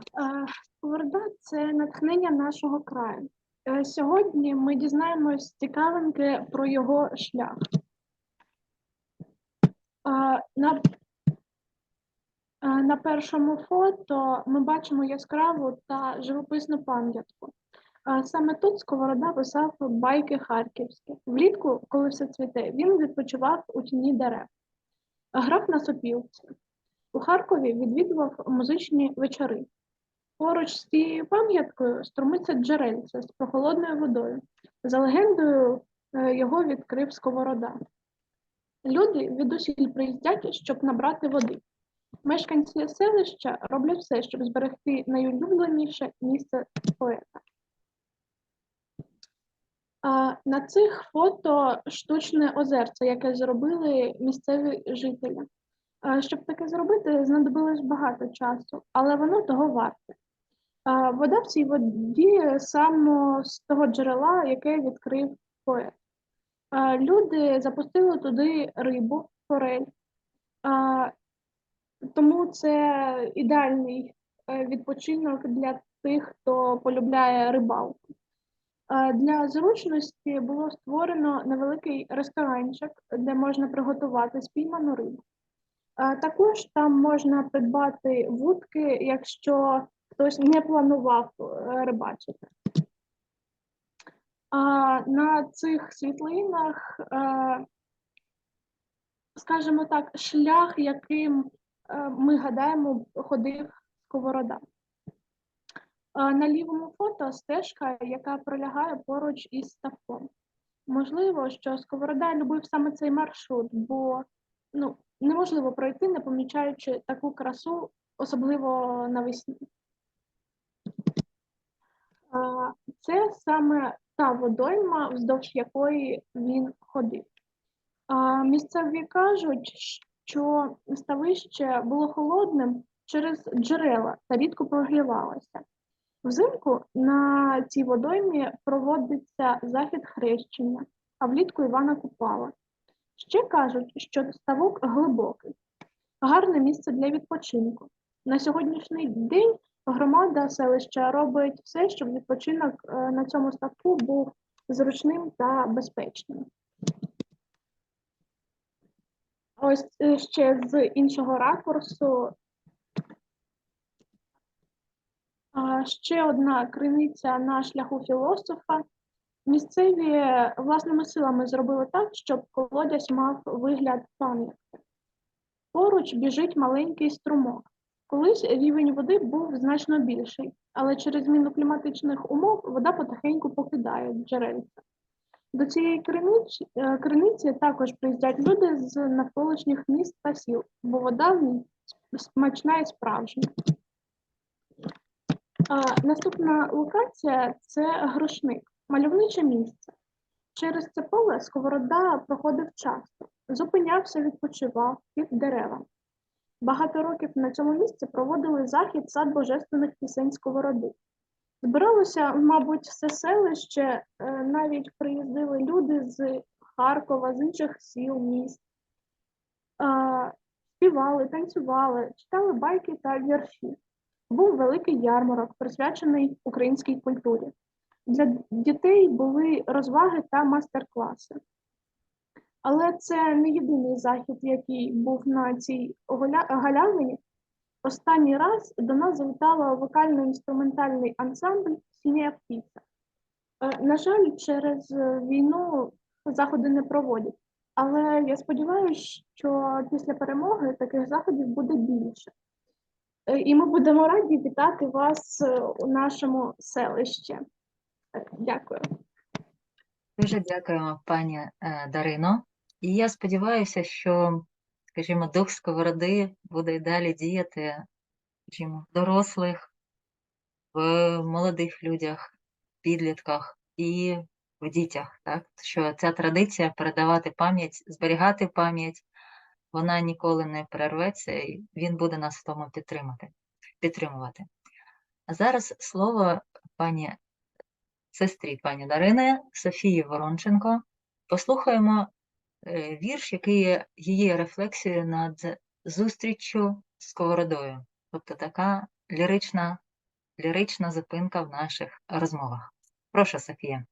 Е, Сковорода – це натхнення нашого краю. Е, Сьогодні ми дізнаємось цікавинки про його шлях. Е, На, на першому фото ми бачимо яскраву та живописну пам'ятку. Саме тут Сковорода писав байки харківські. Влітку, коли все цвіте, він відпочивав у тіні дерев. Грав на сопілці. У Харкові відвідував музичні вечори. Поруч з цією пам'яткою струмиться джерельце з прохолодною водою. За легендою, е, його відкрив Сковорода. Люди відусіль приїздять, щоб набрати води. Мешканці селища роблять все, щоб зберегти найулюбленіше місце поета. А, на цих фото штучне озерце, яке зробили місцеві жителі. Щоб таке зробити, знадобилось багато часу, але воно того варте. Вода в цій воді саме з того джерела, яке відкрив поет. Люди запустили туди рибу, форель. Тому це ідеальний е, відпочинок для тих, хто полюбляє рибалку. Для зручності було створено невеликий ресторанчик, де можна приготувати спійману рибу. Також там можна придбати вудки, якщо хтось не планував е, рибачити. На цих світлинах, е, скажімо так, шлях, яким е, ми гадаємо, ходив Сковорода. На лівому фото стежка, яка пролягає поруч із ставком. Можливо, що Сковорода любив саме цей маршрут, бо ну, неможливо пройти, не помічаючи таку красу, особливо навесні. Це саме та водойма, вздовж якої він ходив. Місцеві кажуть, що ставище було холодним через джерела та рідко прогрівалося. Взимку на цій водоймі проводиться захід хрещення, а влітку Івана Купала. Ще кажуть, що ставок глибокий, гарне місце для відпочинку. На сьогоднішній день громада селища робить все, щоб відпочинок е, на цьому ставку був зручним та безпечним. Ось е, ще з іншого ракурсу. Ще одна криниця на шляху філософа. Місцеві власними силами зробили так, щоб колодязь мав вигляд пам'ятки. Поруч біжить маленький струмок. Колись рівень води був значно більший, але через зміну кліматичних умов вода потихеньку покидає джерельця. До цієї криниці, е, криниці також приїздять люди з навколишніх міст та сіл, бо вода в ній смачна і справжня. Наступна локація це грошник, мальовниче місце. Через це поле Сковорода проходив часто, зупинявся, відпочивав під деревами. Багато років на цьому місці проводили захід сад божественних пісень Сковороди. Збиралося, мабуть, все селище, е, навіть приїздили люди з Харкова, з інших сіл, міст. Співали, танцювали, читали байки та вірші. Був великий ярмарок, присвячений українській культурі. Для дітей були розваги та мастер-класи. Але це не єдиний захід, який був на цій галявині. Останній раз до нас завітало вокально-інструментальний ансамбль Сіня птиця. Е, На жаль, через е, війну заходи не проводять, але я сподіваюся, що після перемоги таких заходів буде більше. Е, І ми будемо раді вітати вас у нашому селищі. Дякую. Дуже дякуємо, пані Дарино. І я сподіваюся, що, скажімо, дух сковороди буде й далі діяти, скажімо, в дорослих, в молодих людях, підлітках і в дітях. Так? Що ця традиція передавати пам'ять, зберігати пам'ять, вона ніколи не перерветься, і він буде нас в тому підтримати, підтримувати. А зараз слово пані сестрі пані Дарини Софії Воронченко. Послухаємо вірш, який є її рефлексією над зустріччю з сковородою. Тобто така лірична лірична зупинка в наших розмовах. Прошу, Софія.